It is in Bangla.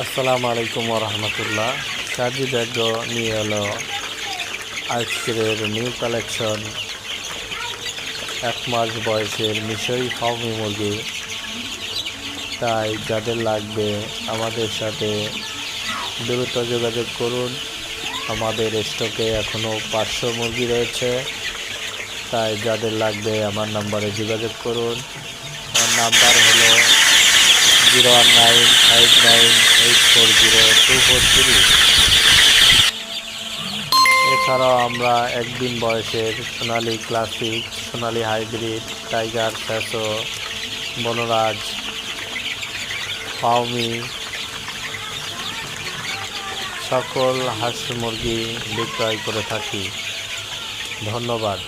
আসসালামু আলাইকুম রহমতুল্লাহ। সাজি ব্যাগ নিয়ে এলো আজকের নিউ কালেকশন। এক মাস বয়সের মিশরি ফাউমি মুরগি। তাই যাদের লাগবে আমাদের সাথে দ্রুত যোগাযোগ করুন। আমাদের স্টকে এখনও পাঁচশো মুরগি রয়েছে। তাই যাদের লাগবে আমার নাম্বারে যোগাযোগ করুন। আমার নাম্বার হলো zero one nine five nine eight four zero two four three এছাড়াও আমরা একদিন বয়সের Sonali classic, Sonali hybrid, tiger Sasso Vanaraja, পাওমি, সকল হাঁস মুরগি বিক্রয় করে থাকি। ধন্যবাদ।